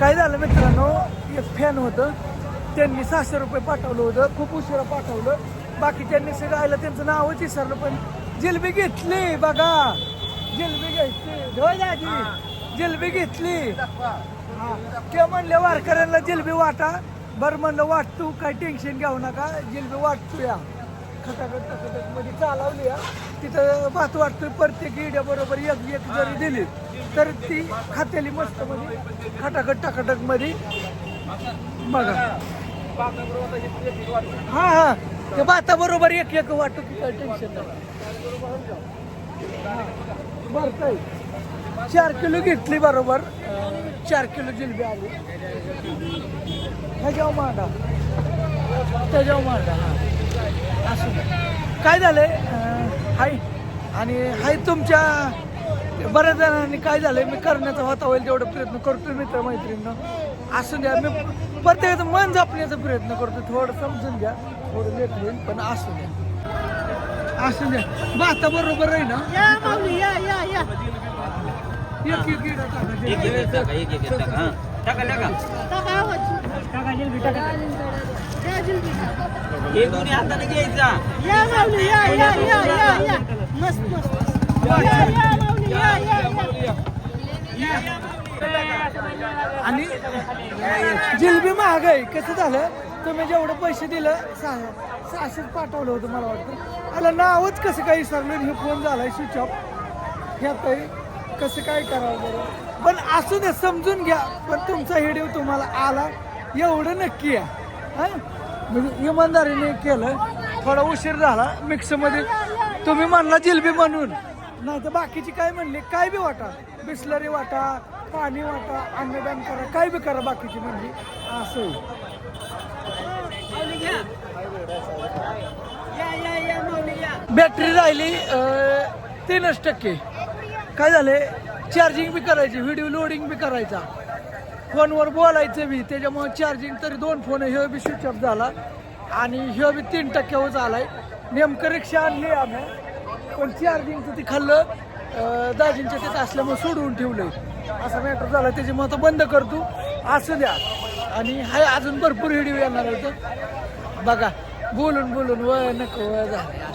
काय झालं मित्रांनो? एक फॅन होतं. त्यांनी सहाशे रुपये पाठवलं होतं. खूप उशिरा पाठवलं. बाकीच्यांनी सगळं आलं. त्यांचं नावच विसरलं पण जिलबी घेतली बघा. जिलबी घ्यायची. होय दाजी? जिलबी घेतली. ते म्हणले वारकऱ्यांना जिलबी वाटा. बरं म्हणलं वाटतो काय टेन्शन घेऊ नका. जिलबी वाटतो या खटाखट खटाखटमध्ये चालवली तिथं भात वाटतोय प्रत्येक इड्या बरोबर एक एक जरी दिली तर ती खातेली मस्त मध्ये खटाखट टाकाटकमध्ये बघा. हा हा. ते भाता बरोबर एक एक वाटतो की काय टेन्शन नाही. चार किलो घेतली बरोबर. चार किलो जिलबी आली. ह्याच्यावर मांडा. त्याच्यावर मांडा हा. असू काय झालंय? हाय. आणि हाय तुमच्या बऱ्याच जणांनी काय झालंय? मी करण्याचा होता होईल तेवढा प्रयत्न करतो मित्र मैत्रिणीनं असू द्या मी प्रत्येकाचं मन जपण्याचा प्रयत्न करतो थोडं समजून घ्या. थोडं लेट होईल पण असू द्या. असू द्या. भाता बरोबर आहे ना? या या या. एक एक टाका. एक एक टाका टाका टाका या हे दोन्ही हाताने घ्यायचा आणि जिलबी महाग आहे कसं झालं तुम्ही जेवढं पैसे दिलं सहा सहाशेच पाठवलं होतं मला वाटतं आला नावच कसं काही विसरलं हे फोन झालाय स्विच ऑफ ह्यात आहे. कसं काय करावं बरं? पण असू दे समजून घ्या. पण तुमचा व्हिडिओ तुम्हाला आला एवढं नक्की आहे. हां? म्हणजे इमानदारीने केलं. थोडा उशीर झाला मिक्समध्ये. तुम्ही म्हणला जिलबी म्हणून. नाही तर बाकीची काय म्हणली? काय बी वाटा. बिस्लरी वाटा पाणी वाटा अन्नदान करा काय बी करा बाकीची म्हणली. असं बॅटरी राहिली तीनच टक्के. काय झाले चार्जिंग बी करायची व्हिडिओ लोडिंग बी करायचा. फोनवर बोलायचं बी त्याच्यामुळे चार्जिंग तरी दोन फोन ह्यो बी स्विच ऑफ झाला. आणि ह्यो बी तीन टक्क्यावर झालाय. नेमकं रिक्षा आणली आम्ही पण चार्जिंगचं ती खाल्लं दाजींच्या तिथं असल्यामुळे सोडवून ठेवलंय. असा मॅटर झाला त्याच्यामुळे आता बंद करतो. असं द्या. आणि हाय अजून भरपूर व्हिडिओ येणार होतं बघा बोलून बोलून व नको व झाले